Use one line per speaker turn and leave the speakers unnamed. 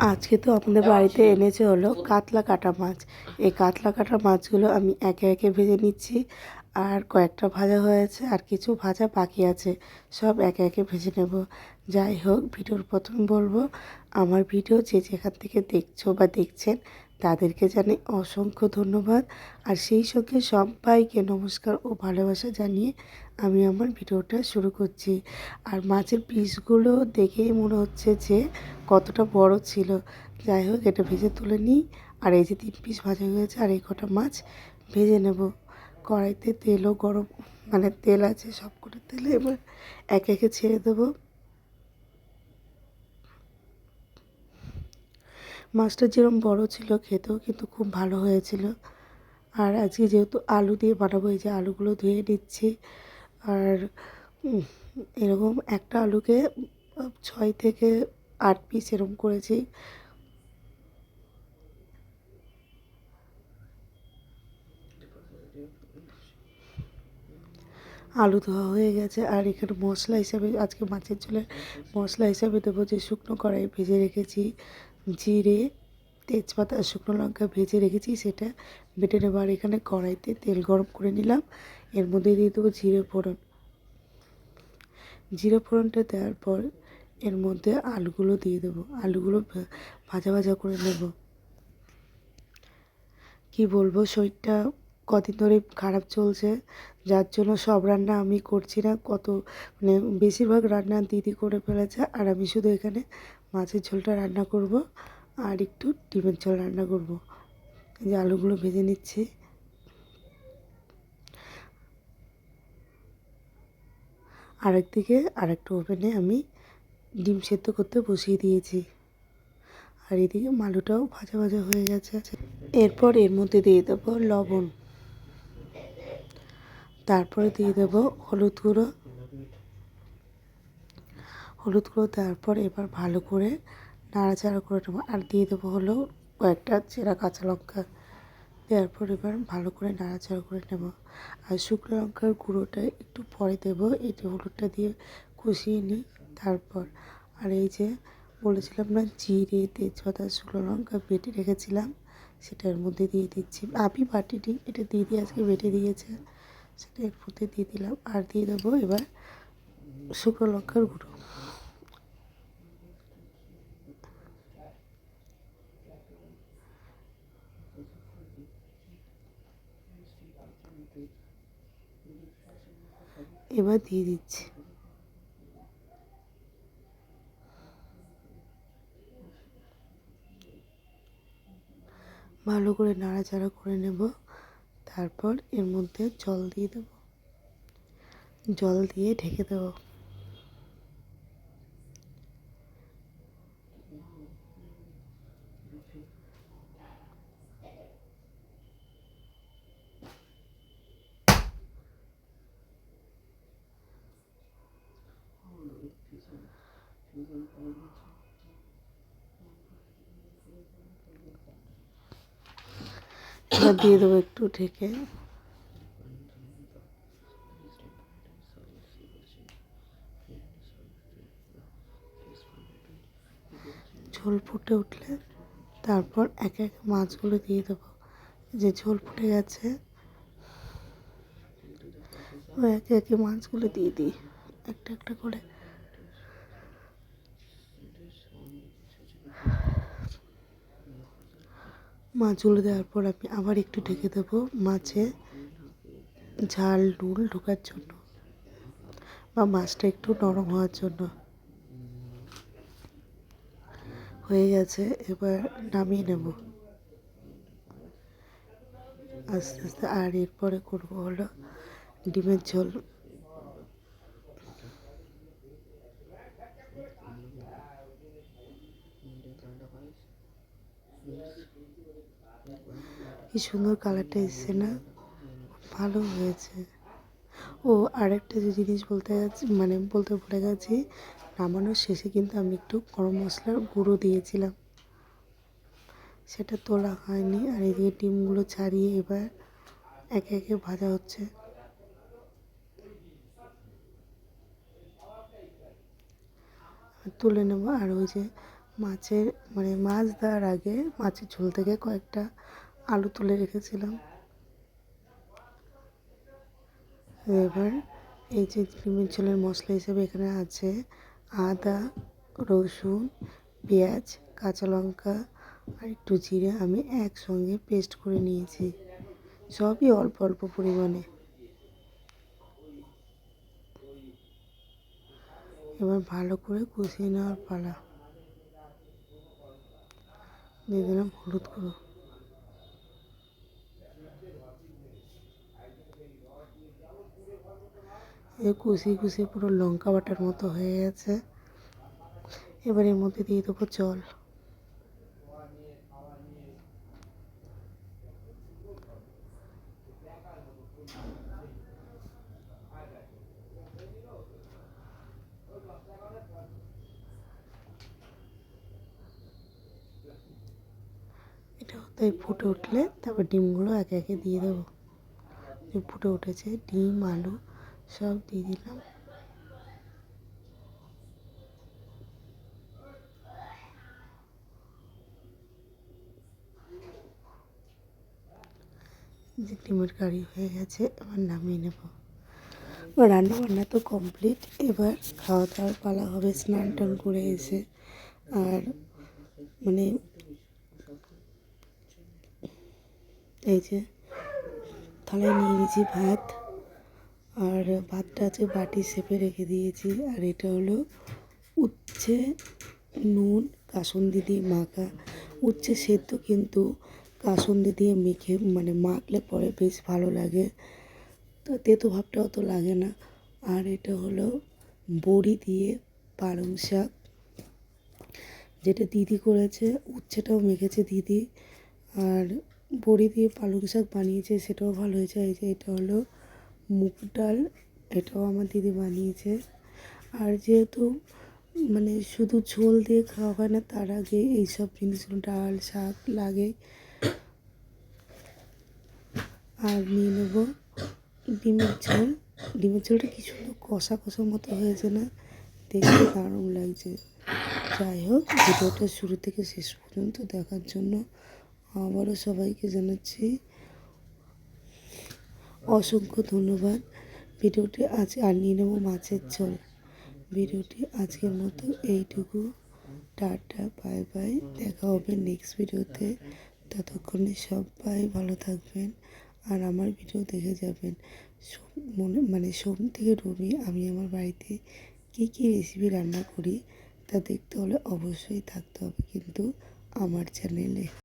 আজকে তো আমাদের বাড়িতে এনেছে হলো কাতলা কাটা মাছ। এই কাতলা কাটা মাছগুলো আমি একে একে ভেজে নিচ্ছি। আর কয়েকটা ভাজা হয়েছে আর কিছু ভাজা বাকি আছে। সব একে একে ভেজে নেব। যাই হোক, ভিডিওর প্রথম বলব, আমার ভিডিও যে যেখান থেকে দেখছ বা দেখছেন, তাদেরকে জানাই অসংখ্য ধন্যবাদ। আর সেই সঙ্গে সবাইকে নমস্কার ও ভালোবাসা জানিয়ে আমি আমার ভিডিওটা শুরু করছি। আর মাছের পিসগুলো দেখেই মনে হচ্ছে যে কতটা বড় ছিল। যাই হোক, এটা ভেজে তুলে নিই। আর এই যে তিন পিস ভাজা হয়েছে, আর এই কটা মাছ ভেজে নেব। কড়াইতে তেলও গরম মানে তেল আছে সব করে তেলে এবার একে একে ছেড়ে দেবো। মাছটা যেরকম বড় ছিল খেতেও কিন্তু খুব ভালো হয়েছিল। আর আজকে যেহেতু আলু দিয়ে বানাবো, এই যে আলুগুলো ধুয়ে নিচ্ছি। আর এরকম একটা আলুকে ছয় থেকে আট পিস এরকম করেছি। আলু ধোয়া হয়ে গেছে। আর এখানে মশলা হিসাবে আজকে মাছের ঝোলে মশলা হিসাবে দেবো যে শুকনো কড়াই ভেজে রেখেছি। জিরে, তেজপাতা শুকনো লঙ্কা ভেজে রেখেছি, সেটা বেটে নেব। আর এখানে কড়াইতে তেল গরম করে নিলাম। এর মধ্যে দিয়ে দেবো জিরে ফোড়ন। জিরে ফোড়নটা দেওয়ার পর এর মধ্যে আলুগুলো দিয়ে দেবো। আলুগুলো ভাজা ভাজা করে নেব। কি বলব? শরীরটা কদিন ধরে খারাপ চলছে। যার জন্য সব রান্না আমি করছি না। কত মানে বেশিরভাগ রান্না দিদি করে ফেলেছে। আর আমি শুধু এখানে মাছের ঝোলটা রান্না করব আর একটু ডিমের ঝোল রান্না করব। এই যে আলুগুলো ভেজে নিচ্ছি। আরেক আরেকদিকে আরেকটা ওভেনে আমি ডিম সেদ্ধ করতে বসিয়ে দিয়েছি। আর এদিকে মালুটাও ভাজা ভাজা হয়ে গেছে। এরপর এর মধ্যে দিয়ে দেবো লবণ। তারপরে দিয়ে দেবো হলুদ গুঁড়ো। হলুদ গুঁড়ো দেওয়ার পর এবার ভালো করে নাড়াচাড়া করে নেব। আর দিয়ে দেবো হলো কয়েকটা চেরা কাঁচা লঙ্কা। দেওয়ার পর এবার ভালো করে নাড়াচাড়া করে নেব। আর শুকনো লঙ্কার গুঁড়োটা একটু পরে দেবো। যে হলুদটা দিয়ে কষিয়ে নিই তারপর। আর এই যে বলেছিলাম না, জিরে, তেজপাতা, শুকনো লঙ্কা বেটে রেখেছিলাম, সেটার মধ্যে দিয়ে দিচ্ছি। আমি বাটিটি এটা দিদি আজকে বেটে দিয়েছে। সেটা এর মধ্যে দিয়ে দিলাম আর দিয়ে দেবো এবার শুকনো লঙ্কার গুঁড়ো। এবার দিয়ে দিচ্ছি। ভালো করে নাড়াচাড়া করে নেব। তারপর এর মধ্যে জল দিয়ে দেবো। জল দিয়ে ঢেকে দেব। এবার দিয়ে দেবো একটু ঢেকে। ঝোল ফুটে উঠলে তারপর এক এক মাছগুলো দিয়ে দেবো। যে ঝোল ফুটে গেছে একে একে মাছগুলো দিয়ে দিই। একটা একটা করে মাছগুলো দেওয়ার পর আমি আবার একটু ঢেকে দেবো মাছে ঝাল নুন ঢোকার জন্য। বা মাছটা একটু নরম হওয়ার জন্য। হয়ে গেছে, এবার নামিয়ে নেব। আস্তে আস্তে, আর এরপরে করব হলো ডিমের ঝোল। কি সুন্দর কালারটা এসছে না? ভালো হয়েছে। ও, আরেকটা যে জিনিস বলতে গেছি মানে বলতে ভুলে গেছি, নামানোর শেষে কিন্তু আমি একটু গরম মশলার গুঁড়ো দিয়েছিলাম। সেটা তোলা হয়নি, আর এদিকে ডিমগুলো ছাড়িয়ে এবার একে একে ভাজা হচ্ছে। তুলে নেব, আর ওই যে মাছের মানে মাছ দেওয়ার আগে মাছের ঝোল থেকে কয়েকটা আলু তুলে রেখেছিলাম। এবার এই যে ডিমের ঝোলের মশলা হিসেবে এখানে আছে আদা, রসুন, পেঁয়াজ, কাঁচা লঙ্কা আর একটু জিরে আমি একসঙ্গে পেস্ট করে নিয়েছি। সবই অল্প অল্প পরিমাণে। এবার ভালো করে কষিয়ে নেওয়ার পালা। দিয়ে দিলাম হলুদ গুঁড়ো। এ কুচি কুচি পুরো লঙ্কা বাটার মতো হয়ে গেছে। এবার এর মধ্যে দিয়ে দেবো জল। তাই ফুটে উঠলে তারপর ডিমগুলো একে একে দিয়ে দেবো। ফুটে উঠেছে, ডিম, আলু সব দিয়ে দিলাম। যে ডিমের কারি হয়ে গেছে, এবার নামিয়ে নেব। রান্না বান্না তো কমপ্লিট, এবার খাওয়া দাওয়ার পালা হবে স্নান টান করে এসে। আর মানে এই যে থালায় নিয়ে নিয়েছি ভাত আর ভাতটা আছে বাটি সেপে রেখে দিয়েছি। আর এটা হলো উচ্ছে, নুন, কাসুন্দি দিয়ে মাখা। উচ্ছে সেদ্ধ কিন্তু কাসুন্দি দিয়ে মেখে মানে মাখলে পরে বেশ ভালো লাগে। তো তেতো ভাবটা অত লাগে না। আর এটা হলো বড়ি দিয়ে পালং শাক। যেটা দিদি করেছে, উচ্ছেটাও মেখেছে দিদি। আর বড়ি দিয়ে পালং শাক বানিয়েছে, সেটাও ভালো হয়েছে। এই যে এটা হলো মুগ ডাল, এটাও আমার দিদি বানিয়েছে। আর যেহেতু মানে শুধু ঝোল দিয়ে খাওয়া হয় না, তার আগে এইসব জিনিসগুলো ডাল, শাক লাগে। আর নিয়ে নেব ডিমের ঝোল। ডিমের ঝোলটা কি সুন্দর কষা কষা মতো হয়েছে না? দেখতে দারুণ লাগছে। যাই হোক, ভিডিওটা শুরু থেকে শেষ পর্যন্ত দেখার জন্য আবারও সবাইকে জানাচ্ছি অসংখ্য ধন্যবাদ। ভিডিওটি আজ আর নিয়ে নেব মাছের ঝোল। ভিডিওটি আজকের মতো এইটুকু। টাটা, বাই বাই। দেখা হবে নেক্সট ভিডিওতে। ততক্ষণে সবাই ভালো থাকবেন আর আমার ভিডিও দেখে যাবেন। মনে মানে সোম থেকে রবি আমি আমার বাড়িতে কী কী রেসিপি রান্না করি তা দেখতে হলে অবশ্যই থাকতে হবে কিন্তু আমার চ্যানেলে